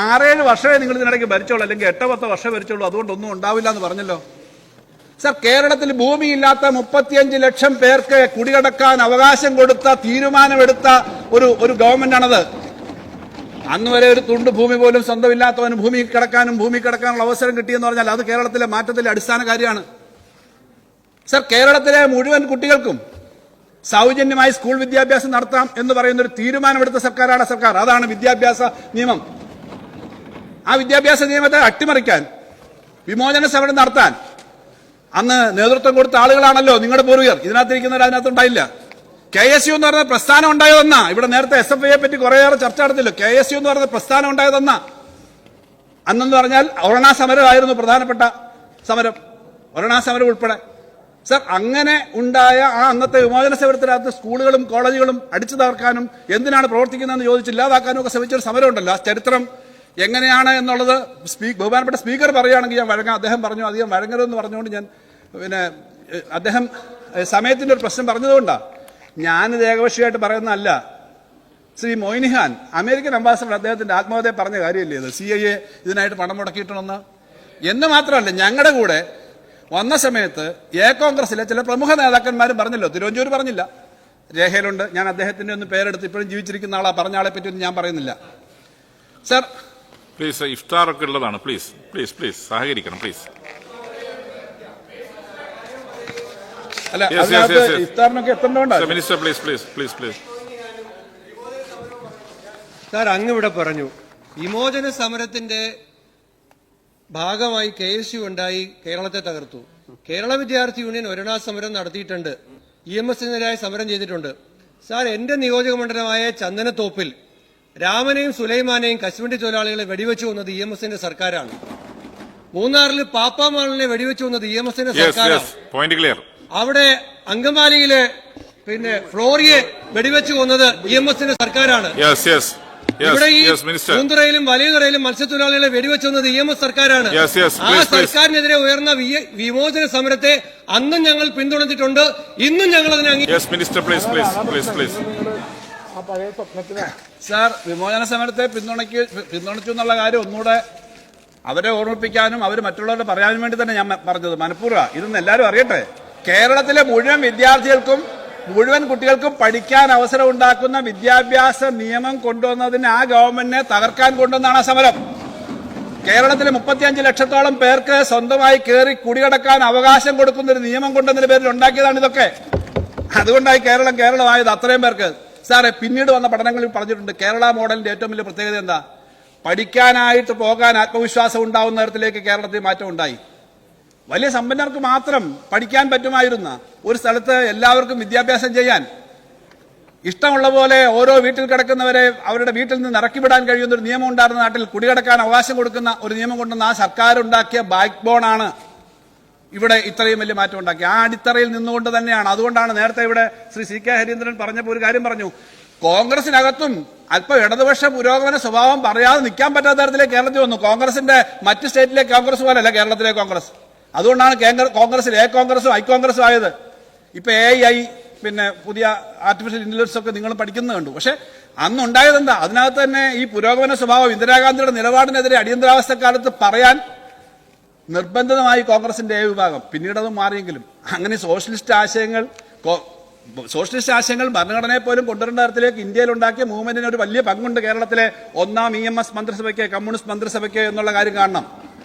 ആറേഴ് വർഷമേ നിങ്ങൾ ഇതിനിടയ്ക്ക് ഭരിച്ചോളൂ അല്ലെങ്കിൽ എട്ട് പത്ത് വർഷം ഭരിച്ചോളൂ അതുകൊണ്ടൊന്നും ഉണ്ടാവില്ല എന്ന് പറഞ്ഞല്ലോ. സർ കേരളത്തിൽ ഭൂമിയില്ലാത്ത മുപ്പത്തിയഞ്ച് ലക്ഷം പേർക്ക് കുടികടക്കാൻ അവകാശം കൊടുത്ത തീരുമാനമെടുത്ത ഒരു ഒരു ഗവൺമെന്റാണത്. അന്ന് വരെ ഒരു തുണ്ട് ഭൂമി പോലും സ്വന്തമില്ലാത്തവന് ഭൂമി കിടക്കാനും ഭൂമി കിടക്കാനുള്ള അവസരം കിട്ടിയെന്ന് പറഞ്ഞാൽ അത് കേരളത്തിലെ മാറ്റത്തിലെ അടിസ്ഥാന കാര്യമാണ്. സർ കേരളത്തിലെ മുഴുവൻ കുട്ടികൾക്കും സൗജന്യമായി സ്കൂൾ വിദ്യാഭ്യാസം നടത്താം എന്ന് പറയുന്ന ഒരു തീരുമാനമെടുത്ത സർക്കാരാണ് സർക്കാർ. അതാണ് വിദ്യാഭ്യാസ നിയമം. ആ വിദ്യാഭ്യാസ നിയമത്തെ അട്ടിമറിക്കാൻ വിമോചന സമരം നടത്താൻ. അന്ന് നേതൃത്വം കൊടുത്ത ആളുകളാണല്ലോ നിങ്ങളുടെ പൂർവികർ. ഇതിനകത്തിരിക്കുന്നവർ അതിനകത്തുണ്ടായില്ല. കെ എസ് യു എന്ന് പറഞ്ഞ പ്രസ്ഥാനം ഉണ്ടായതെന്നാ. ഇവിടെ നേരത്തെ എസ് എഫ് ഐയെ പറ്റി കുറേയേറെ ചർച്ച നടത്തില്ലോ കെ എസ് യു എന്ന് പറഞ്ഞ പ്രസ്ഥാനം ഉണ്ടായതെന്നാ. അന്നെന്ന് പറഞ്ഞാൽ ഒരണാ സമരമായിരുന്നു പ്രധാനപ്പെട്ട സമരം. ഒരണാ സമരം ഉൾപ്പെടെ. സർ അങ്ങനെ ഉണ്ടായ ആ അന്നത്തെ വിമോചന സമരത്തിനകത്ത് സ്കൂളുകളും കോളേജുകളും അടിച്ചു തകർക്കാനും എന്തിനാണ് പ്രവർത്തിക്കുന്നതെന്ന് ചോദിച്ച് ഇല്ലാതാക്കാനും ഒക്കെ ശ്രമിച്ചൊരു സമരമുണ്ടല്ലോ. ആ ചരിത്രം എങ്ങനെയാണ് എന്നുള്ളത് സ്പീക്ക് ബഹുമാനപ്പെട്ട സ്പീക്കർ പറയുകയാണെങ്കിൽ ഞാൻ വഴങ്ങാം. അദ്ദേഹം പറഞ്ഞു അധികം വഴങ്ങരുതെന്ന് പറഞ്ഞുകൊണ്ട് ഞാൻ പിന്നെ അദ്ദേഹം സമയത്തിന്റെ ഒരു പ്രശ്നം പറഞ്ഞതുകൊണ്ടാണ് ഞാനിത് ഏകപക്ഷീയമായിട്ട് പറയുന്നതല്ല. ശ്രീ മൊയ്നിഹാൻ അമേരിക്കൻ അംബാസഡർ അദ്ദേഹത്തിന്റെ ആത്മഹത്യ പറഞ്ഞ കാര്യമല്ലേ ഇത്? സി ഐ എ ഇതിനായിട്ട് പണം മുടക്കിയിട്ടുണ്ടെന്ന്? എന്ന് മാത്രമല്ല ഞങ്ങളുടെ കൂടെ വന്ന സമയത്ത് എ കോൺഗ്രസിലെ ചില പ്രമുഖ നേതാക്കന്മാരും പറഞ്ഞല്ലോ. തിരുവഞ്ചൂർ പറഞ്ഞില്ല. രേഖയിലുണ്ട്. ഞാൻ അദ്ദേഹത്തിന്റെ ഒന്ന് പേരെടുത്ത് ഇപ്പോഴും ജീവിച്ചിരിക്കുന്ന ആളാ. പറഞ്ഞ ആളെ പറ്റിയൊന്നും ഞാൻ പറയുന്നില്ല. സർ പ്ലീസ് ഇഫ്താറൊക്കെ ഉള്ളതാണ്. പ്ലീസ് പ്ലീസ് പ്ലീസ് സഹകരിക്കണം പ്ലീസ് അല്ല. ഇഫ്താറിനൊക്കെ എത്തേണ്ടതുകൊണ്ടാണ് minister please please please please sir അങ്ങ് ഇവിടെ പറഞ്ഞു. വിമോചന സമരത്തിന്റെ ഭാഗമായി കെ എസ് യു ഉണ്ടായി കേരളത്തെ തകർത്തു. കേരള വിദ്യാർത്ഥി യൂണിയൻ ഒരണാ സമരം നടത്തിയിട്ടുണ്ട്. ഇ എം എസിനെതിരായ സമരം ചെയ്തിട്ടുണ്ട്. സാർ എന്റെ നിയോജക മണ്ഡലമായ ചന്ദനത്തോപ്പിൽ രാമനെയും സുലൈമാനെയും കശ്മീരി തൊഴിലാളികളെ വെടിവെച്ചു വന്നത് ഇ എം എസിന്റെ സർക്കാരാണ്. മൂന്നാറിൽ പാപ്പാമാളിനെ വെടിവെച്ചു വന്നത് ഇ എം എസിന്റെ സർക്കാരാണ്. അവിടെ അങ്കമാലിയിലെ പിന്നെ ഫ്ലോറിയെ വെടിവെച്ചു വന്നത് ഇ എം എസിന്റെ സർക്കാരാണ്. ഇവിടെ ഈ പൂന്തുറയിലും വലിയതുറയിലും മത്സ്യത്തൊഴിലാളികളെ വെടിവെച്ചത് ഇ എം എസ് സർക്കാരാണ്. ആ. സർക്കാരിനെതിരെ ഉയർന്ന വിമോചന സമരത്തെ അന്നും ഞങ്ങൾ പിന്തുണച്ചിട്ടുണ്ട്. ഇന്നും ഞങ്ങൾ അതിനെ അംഗീ- പ്ലീസ് പ്ലീസ് സാർ വിമോചന സമരത്തെ പിന്തുണയ്ക്ക് പിന്തുണച്ചു എന്നുള്ള കാര്യം ഒന്നുകൂടെ അവരെ ഓർമ്മിപ്പിക്കാനും അവർ മറ്റുള്ളവരെ പറയാനും വേണ്ടി തന്നെ ഞാൻ പറഞ്ഞത്. മനഃപൂർവ ഇതൊന്നും എല്ലാവരും അറിയട്ടെ. കേരളത്തിലെ മുഴുവൻ വിദ്യാർത്ഥികൾക്കും മുഴുവൻ കുട്ടികൾക്കും പഠിക്കാൻ അവസരം ഉണ്ടാക്കുന്ന വിദ്യാഭ്യാസ നിയമം കൊണ്ടുവന്നതിന് ആ ഗവൺമെന്റിനെ തകർക്കാൻ കൊണ്ടുവന്നാണ് ആ സമരം. കേരളത്തിലെ മുപ്പത്തിയഞ്ച് ലക്ഷത്തോളം പേർക്ക് സ്വന്തമായി കയറി കുടികടക്കാൻ അവകാശം കൊടുക്കുന്ന ഒരു നിയമം കൊണ്ടുവന്നതിന്റെ പേരിൽ ഉണ്ടാക്കിയതാണ് ഇതൊക്കെ. അതുകൊണ്ടായി കേരളം കേരളമായത് അത്രയും പേർക്ക്. സാറേ പിന്നീട് വന്ന പഠനങ്ങളിൽ പറഞ്ഞിട്ടുണ്ട് കേരള മോഡലിന്റെ ഏറ്റവും വലിയ പ്രത്യേകത എന്താ? പഠിക്കാനായിട്ട് പോകാൻ ആത്മവിശ്വാസം ഉണ്ടാവുന്ന തരത്തിലേക്ക് കേരളത്തിൽ മാറ്റം ഉണ്ടായി. വലിയ സമ്പന്നർക്ക് മാത്രം പഠിക്കാൻ പറ്റുമായിരുന്ന ഒരു സ്ഥലത്ത് എല്ലാവർക്കും വിദ്യാഭ്യാസം ചെയ്യാൻ ഇഷ്ടമുള്ള പോലെ ഓരോ വീട്ടിൽ കിടക്കുന്നവരെ അവരുടെ വീട്ടിൽ നിന്ന് ഇറക്കിവിടാൻ കഴിയുന്ന ഒരു നിയമം ഉണ്ടായിരുന്ന നാട്ടിൽ കുടികിടക്കാൻ അവകാശം കൊടുക്കുന്ന ഒരു നിയമം കൊണ്ടുവന്ന ആ സർക്കാർ ഉണ്ടാക്കിയ ബാക്ക് ആണ് ഇവിടെ ഇത്രയും വലിയ മാറ്റം ഉണ്ടാക്കി. ആ അടിത്തറയിൽ നിന്നുകൊണ്ട് തന്നെയാണ്. അതുകൊണ്ടാണ് നേരത്തെ ഇവിടെ ശ്രീ സി കെ ഹരീന്ദ്രൻ പറഞ്ഞപ്പോൾ ഒരു കാര്യം പറഞ്ഞു. കോൺഗ്രസിനകത്തും അല്പം ഇടതുപക്ഷ പുരോഗമന സ്വഭാവം പറയാതെ നിൽക്കാൻ പറ്റാത്ത തരത്തിലേ കേരളത്തിൽ വന്നു. കോൺഗ്രസിന്റെ മറ്റ് സ്റ്റേറ്റിലെ കോൺഗ്രസ് പോലെയല്ല കേരളത്തിലെ കോൺഗ്രസ്. അതുകൊണ്ടാണ് കോൺഗ്രസിൽ എ കോൺഗ്രസും ഐ കോൺഗ്രസും ആയത്. ഇപ്പൊ എ ഐ പിന്നെ പുതിയ ആർട്ടിഫിഷ്യൽ ഇന്റലിജൻസ് ഒക്കെ നിങ്ങൾ പഠിക്കുന്നത് കണ്ടു. പക്ഷെ അന്നുണ്ടായത് എന്താ? അതിനകത്ത് തന്നെ ഈ പുരോഗമന സ്വഭാവം ഇന്ദിരാഗാന്ധിയുടെ നിലപാടിനെതിരെ അടിയന്തരാവസ്ഥ കാലത്ത് പറയാൻ നിർബന്ധിതമായി കോൺഗ്രസിന്റെ ഏ വിഭാഗം. പിന്നീട് അത് മാറിയെങ്കിലും. അങ്ങനെ സോഷ്യലിസ്റ്റ് ആശയങ്ങൾ സോഷ്യലിസ്റ്റ് ആശയങ്ങൾ ഭരണഘടനയെ പോലും കൊണ്ടുവരേണ്ട തരത്തിലേക്ക് ഇന്ത്യയിൽ ഉണ്ടാക്കിയ മൂവ്മെന്റിന് ഒരു വലിയ പങ്കുണ്ട് കേരളത്തിലെ ഒന്നാം ഇ എം എസ് മന്ത്രിസഭയ്ക്ക് കമ്മ്യൂണിസ്റ്റ് മന്ത്രിസഭയ്ക്ക് എന്നുള്ള കാര്യം കാണണം.